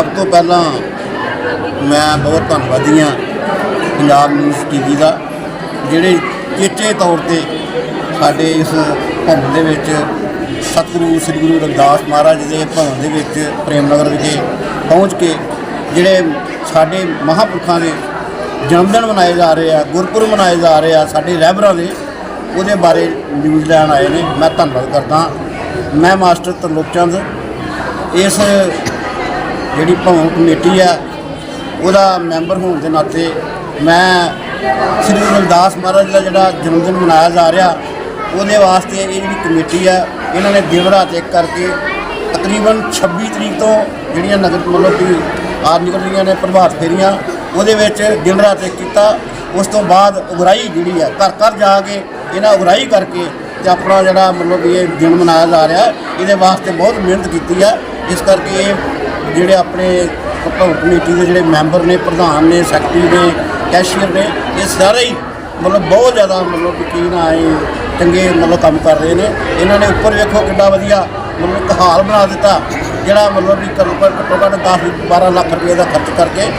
ਸਭ ਤੋਂ ਪਹਿਲਾਂ ਮੈਂ ਬਹੁਤ ਧੰਨਵਾਦੀ ਹਾਂ ਪੰਜਾਬ ਨਿਊਜ਼ ਟੀਵੀ ਦਾ, ਜਿਹੜੇ ਚੇਚੇ ਤੌਰ ਤੇ ਸਾਡੇ ਇਸ ਭਵਨ ਦੇ ਵਿੱਚ ਸਤਿਗੁਰੂ, ਸ੍ਰੀ ਗੁਰੂ ਰਵਿਦਾਸ ਮਹਾਰਾਜ ਦੇ ਭਵਨ ਦੇ ਵਿੱਚ ਪ੍ਰੇਮ ਨਗਰ ਵਿਖੇ ਪਹੁੰਚ ਕੇ ਜਿਹੜੇ ਸਾਡੇ ਮਹਾਂਪੁਰਖਾਂ ਦੇ ਜਨਮ ਦਿਨ ਮਨਾਏ ਜਾ ਰਹੇ ਆ, ਗੁਰਪੁਰਬ ਮਨਾਏ ਜਾ ਰਹੇ ਆ, ਸਾਡੇ ਰਹਿਬਰਾਂ ਦੇ, ਉਹਦੇ ਬਾਰੇ ਨਿਊਜ਼ ਲੈਣ ਆਏ ਨੇ। ਮੈਂ ਧੰਨਵਾਦ ਕਰਦਾ ਮੈਂ ਮਾਸਟਰ ਤਰਲੋਕ ਚੰਦ। ਇਸ ਜਿਹੜੀ ਭਵਨ ਕਮੇਟੀ ਆ, ਉਹਦਾ ਮੈਂਬਰ ਹੋਣ ਦੇ ਨਾਤੇ ਮੈਂ ਸ੍ਰੀ ਗੁਰੂ ਰਵਿਦਾਸ ਮਹਾਰਾਜ ਦਾ ਜਿਹੜਾ ਜਨਮ ਦਿਨ ਮਨਾਇਆ ਜਾ ਰਿਹਾ, ਉਹਦੇ ਵਾਸਤੇ ਇਹ ਜਿਹੜੀ ਕਮੇਟੀ ਆ, ਇਹਨਾਂ ਨੇ ਦਿਨ ਰਾਤ ਇੱਕ ਕਰਕੇ ਤਕਰੀਬਨ 26 ਤਰੀਕ ਤੋਂ ਜਿਹੜੀਆਂ ਨਗਰ ਮਤਲਬ ਕਿ ਆ ਨਿਕਲ ਰਹੀਆਂ ਨੇ, ਪ੍ਰਭਾਤ ਫੇਰੀਆਂ, ਉਹਦੇ ਵਿੱਚ ਦਿਨ ਰਾਤ ਇੱਕ ਕੀਤਾ। ਉਸ ਤੋਂ ਬਾਅਦ ਉਗਰਾਈ ਜਿਹੜੀ ਆ, ਘਰ ਘਰ ਜਾ ਕੇ ਇਹਨਾਂ ਉਗਰਾਈ ਕਰਕੇ ਤੇ ਆਪਣਾ ਜਿਹੜਾ ਮਤਲਬ ਕਿ ਇਹ ਦਿਨ ਮਨਾਇਆ ਜਾ ਰਿਹਾ, ਇਹਦੇ ਵਾਸਤੇ ਬਹੁਤ ਮਿਹਨਤ ਕੀਤੀ ਆ। ਇਸ ਕਰਕੇ ਇਹ ਜਿਹੜੇ ਆਪਣੇ ਭਵਨ ਕਮੇਟੀ ਦੇ ਜਿਹੜੇ ਮੈਂਬਰ ਨੇ, ਪ੍ਰਧਾਨ ਨੇ, ਸੈਕਟਰੀ ਨੇ, ਕੈਸ਼ੀਅਰ ਨੇ, ਇਹ ਸਾਰੇ ਹੀ ਮਤਲਬ ਬਹੁਤ ਜ਼ਿਆਦਾ ਮਤਲਬ ਕੀ ਨਾ ਇਹ ਚੰਗੇ ਮਤਲਬ ਕੰਮ ਕਰ ਰਹੇ ਨੇ। ਇਹਨਾਂ ਨੇ ਉੱਪਰ ਵੇਖੋ ਕਿੰਨਾ ਵਧੀਆ ਮਤਲਬ ਇੱਕ ਹਾਲ ਬਣਾ ਦਿੱਤਾ, ਜਿਹੜਾ ਮਤਲਬ ਵੀ ਘੱਟੋ ਘੱਟ ਘੱਟੋ ਘੱਟ 10 12 ਲੱਖ ਰੁਪਏ ਦਾ ਖਰਚ ਕਰਕੇ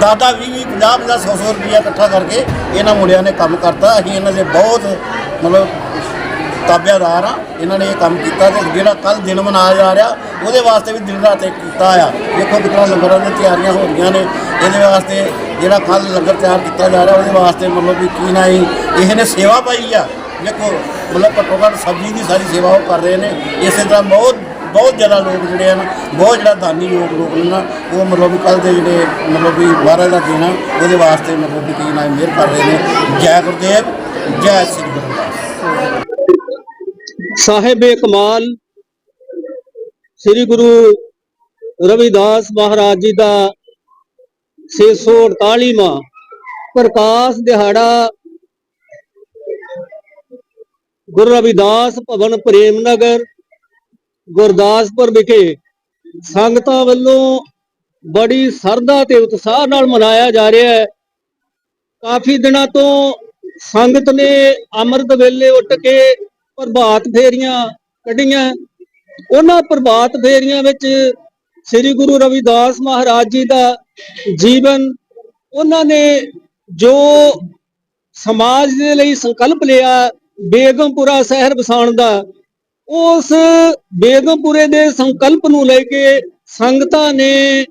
ਦਾਦਾ 20 20 50 50 100 100 ਰੁਪਇਆ ਇਕੱਠਾ ਕਰਕੇ ਇਹਨਾਂ ਮੁੰਡਿਆਂ ਨੇ ਕੰਮ ਕਰਤਾ। ਅਸੀਂ ਇਹਨਾਂ ਦੇ ਬਹੁਤ ਮਤਲਬ ਤਾਬਿਆਦਾਰ ਆ, ਇਹਨਾਂ ਨੇ ਇਹ ਕੰਮ ਕੀਤਾ ਤੇ ਜਿਹੜਾ ਕੱਲ ਦਿਨ ਮਨਾਇਆ ਜਾ ਰਿਹਾ, ਉਹਦੇ ਵਾਸਤੇ ਵੀ ਦਿਨ ਰਾਤ ਇੱਕ ਕੀਤਾ ਆ। ਦੇਖੋ ਕਿਤਨਾ ਲੰਗਰਾਂ ਦੀਆਂ ਤਿਆਰੀਆਂ ਹੋ ਰਹੀਆਂ ਨੇ, ਇਹਦੇ ਵਾਸਤੇ ਜਿਹੜਾ ਕੱਲ ਲੰਗਰ ਤਿਆਰ ਕੀਤਾ ਜਾ ਰਿਹਾ, ਉਹਦੇ ਵਾਸਤੇ ਮਤਲਬ ਵੀ ਕੀ ਨਾ ਹੀ ਇਹਨੇ ਸੇਵਾ ਪਾਈ ਆ। ਦੇਖੋ, ਮਤਲਬ ਘੱਟੋ ਘੱਟ ਸਬਜ਼ੀ ਦੀ ਸਾਰੀ ਸੇਵਾ ਉਹ ਕਰ ਰਹੇ ਨੇ, ਇਸੇ ਤਰ੍ਹਾਂ ਬਹੁਤ ਬਹੁਤ ਜ਼ਿਆਦਾ ਲੋਕ ਜਿਹੜੇ ਹਨ ਬਹੁਤ ਜਿਹੜਾ ਦਾਨੀ ਲੋਕ ਲੋਕ ਨੇ ਨਾ, ਉਹ ਮਤਲਬ ਵੀ ਕੱਲ ਦੇ ਜਿਹੜੇ ਮਤਲਬ ਵੀ ਬਾਹਰ ਦਾ ਦਿਨ ਆ, ਉਹਦੇ ਵਾਸਤੇ ਮਤਲਬ ਕਿ ਕੀ ਨਾ ਮਿਹਰ ਕਰ ਰਹੇ ਨੇ। ਜੈ ਗੁਰਦੇਵ, ਜੈ ਸ੍ਰੀ ਗੁਰੂ। ਸਾਹਿਬ ਕਮਾਲ। ਸ੍ਰੀ ਗੁਰੂ ਰਵਿਦਾਸ ਮਹਾਰਾਜ ਜੀ ਦਾ 648ਵਾਂ ਪ੍ਰਕਾਸ਼ ਦਿਹਾੜਾ ਗੁਰੂ ਰਵਿਦਾਸ ਭਵਨ ਪ੍ਰੇਮ ਨਗਰ, ਗੁਰਦਾਸਪੁਰ ਵਿਖੇ ਸੰਗਤਾਂ ਵੱਲੋਂ ਬੜੀ ਸਰਦਾ ਤੇ ਉਤਸ਼ਾਹ ਨਾਲ ਮਨਾਇਆ ਜਾ ਰਿਹਾ ਹੈ। ਕਾਫੀ ਦਿਨਾਂ ਤੋਂ ਸੰਗਤ ਨੇ ਅੰਮ੍ਰਿਤ ਵੇਲੇ ਉੱਠ ਕੇ ਪ੍ਰਭਾਤ ਫੇਰੀਆਂ ਕੱਢੀਆਂ। ਉਹਨਾਂ ਪ੍ਰਭਾਤ ਫੇਰੀਆਂ ਵਿੱਚ ਸ੍ਰੀ ਗੁਰੂ ਰਵਿਦਾਸ ਮਹਾਰਾਜ ਜੀ ਦਾ ਜੀਵਨ, ਉਹਨਾਂ ਨੇ ਜੋ ਸਮਾਜ ਦੇ ਲਈ ਸੰਕਲਪ ਲਿਆ ਬੇਗਮਪੁਰਾ ਸ਼ਹਿਰ ਵਸਾਉਣ ਦਾ, ਉਸ ਬੇਗਮਪੁਰੇ ਦੇ ਸੰਕਲਪ ਨੂੰ ਲੈ ਕੇ ਸੰਗਤਾਂ ਨੇ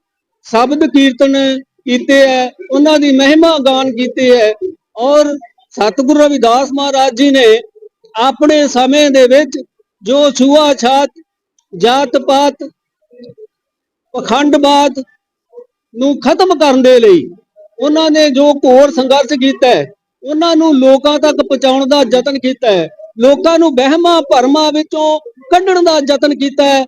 ਸ਼ਬਦ ਕੀਰਤਨ ਕੀਤੇ ਹੈ, ਉਹਨਾਂ ਦੀ ਮਹਿਮਾ ਗਾਨ ਕੀਤੇ ਹੈ ਔਰ ਸਤਿਗੁਰੂ ਰਵਿਦਾਸ ਮਹਾਰਾਜ ਜੀ ਨੇ ਆਪਣੇ ਸਮੇਂ ਦੇ ਵਿੱਚ ਜੋ ਛੂਆ ਛਾਤ, ਜਾਤ ਪਾਤ ਪਖੰਡਵਾਦ ਨੂੰ ਖਤਮ ਕਰਨ ਦੇ ਲਈ ਉਹਨਾਂ ਨੇ ਜੋ ਘੋਰ ਸੰਘਰਸ਼ ਕੀਤਾ ਹੈ, ਉਹਨਾਂ ਨੂੰ ਲੋਕਾਂ ਤੱਕ ਪਹੁੰਚਾਉਣ ਦਾ ਯਤਨ ਕੀਤਾ ਹੈ, ਲੋਕਾਂ ਨੂੰ ਵਹਿਮਾਂ ਭਰਮਾਂ ਵਿੱਚੋਂ ਕੱਢਣ ਦਾ ਯਤਨ ਕੀਤਾ ਹੈ,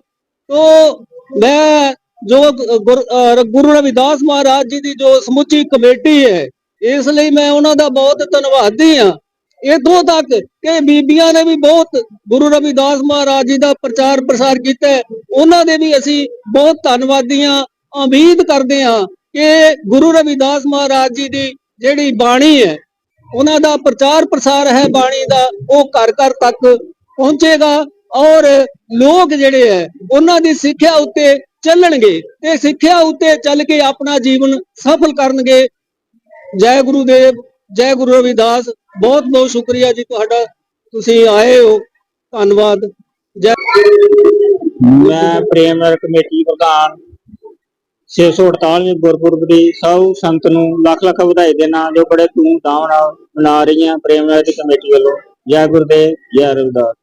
ਤੋ ਮੈਂ ਜੋ ਗੁਰ- ਗੁਰੂ ਰਵਿਦਾਸ ਮਹਾਰਾਜ ਜੀ ਦੀ ਜੋ ਸਮੁੱਚੀ ਕਮੇਟੀ ਹੈ, ਇਸ ਲਈ ਮੈਂ ਉਹਨਾਂ ਦਾ ਬਹੁਤ ਧੰਨਵਾਦੀ ਹਾਂ। ਇਥੋਂ ਤੱਕ ਕਿ ਬੀਬੀਆਂ ਨੇ ਵੀ ਬਹੁਤ ਗੁਰੂ ਰਵਿਦਾਸ ਮਹਾਰਾਜ ਜੀ ਦਾ ਪ੍ਰਚਾਰ ਪ੍ਰਸਾਰ ਕੀਤਾ ਉਹਨਾਂ ਦੇ ਵੀ ਅਸੀਂ ਬਹੁਤ ਧੰਨਵਾਦੀ ਹਾਂ। ਉਮੀਦ ਕਰਦੇ ਹਾਂ ਕਿ ਗੁਰੂ ਰਵਿਦਾਸ ਮਹਾਰਾਜ ਜੀ ਦੀ ਜਿਹੜੀ ਬਾਣੀ ਹੈ, ਉਹਨਾਂ ਦਾ ਪ੍ਰਚਾਰ ਪ੍ਰਸਾਰ ਹੈ ਬਾਣੀ ਦਾ, ਉਹ ਘਰ ਘਰ ਤੱਕ ਪਹੁੰਚੇਗਾ ਔਰ ਲੋਕ ਜਿਹੜੇ ਹੈ, ਉਹਨਾਂ ਦੀ ਸਿੱਖਿਆ ਉੱਤੇ ਚੱਲਣਗੇ ਤੇ ਸਿੱਖਿਆ ਉੱਤੇ ਚੱਲ ਕੇ ਆਪਣਾ ਜੀਵਨ ਸਫਲ ਕਰਨਗੇ। ਜੈ ਗੁਰੂ ਦੇਵ ਜੈ ਗੁਰੂ ਰਵਿਦਾਸ ਬਹੁਤ ਬਹੁਤ ਸ਼ੁਕਰੀਆ ਜੀ ਤੁਹਾਡਾ ਤੁਸੀਂ ਆਏ ਹੋ ਧੰਨਵਾਦ ਜੈ ਮੈਂ ਪ੍ਰੇਮ ਨਗਰ ਕਮੇਟੀ ਪ੍ਰਧਾਨ 648 ਗੁਰਪੁਰਬ ਦੀ ਸਭ ਸੰਗਤ ਨੂੰ ਲੱਖ ਲੱਖ ਵਧਾਈ ਦੇਣਾ ਜੋ ਬੜੇ ਧੂਮ-ਧਾਮ ਨਾਲ ਮਨਾ ਰਹੀਆਂ ਪ੍ਰੇਮ ਨਗਰ ਦੀ ਕਮੇਟੀ ਵੱਲੋਂ ਜੈ ਗੁਰਦੇਵ ਜੈ ਰਵਿਦਾਸ।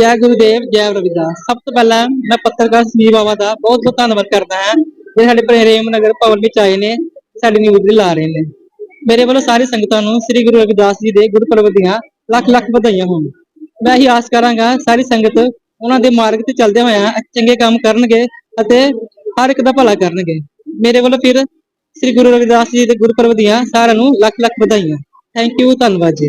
ਜੈ ਗੁਰੂਦੇਵ ਜੈ ਰਵਿਦਾਸ। ਸਭ ਤੋਂ ਪਹਿਲਾਂ ਮੈਂ ਪੱਤਰਕਾਰ ਸੰਜੀਵ ਬਾਵਾ ਦਾ ਬਹੁਤ ਬਹੁਤ ਧੰਨਵਾਦ ਕਰਦਾ ਹਾਂ ਜਿਹੜੇ ਸਾਡੇ ਪ੍ਰੇਮ ਨਗਰ ਭਵਨ ਵਿੱਚ ਆਏ ਨੇ। ਸਾਡੀ ਨਿਊਜ਼ ਦੇ ਲਾ ਰਹੇ ਨੇ। ਮੇਰੇ ਵੱਲੋਂ ਸਾਰੀ ਸੰਗਤਾਂ ਨੂੰ ਸ੍ਰੀ ਗੁਰੂ ਰਵਿਦਾਸ ਜੀ ਦੇ ਗੁਰਪੁਰਬ ਦੀਆਂ ਲੱਖ ਲੱਖ ਵਧਾਈਆਂ ਹੋਣ। ਮੈਂ ਇਹੀ ਆਸ ਕਰਾਂਗਾ, ਸਾਰੀ ਸੰਗਤ ਉਹਨਾਂ ਦੇ ਮਾਰਗ ਤੇ ਚੱਲਦੇ ਹੋਇਆ ਚੰਗੇ ਕੰਮ ਕਰਨਗੇ ਅਤੇ ਹਰ ਇੱਕ ਦਾ ਭਲਾ ਕਰਨਗੇ। ਮੇਰੇ ਵੱਲੋਂ ਫਿਰ ਸ੍ਰੀ ਗੁਰੂ ਰਵਿਦਾਸ ਜੀ ਦੇ ਗੁਰਪੁਰਬ ਦੀਆਂ ਸਾਰਿਆਂ ਨੂੰ ਲੱਖ ਲੱਖ ਵਧਾਈਆਂ। ਥੈਂਕ ਯੂ ਧੰਨਵਾਦ ਜੀ।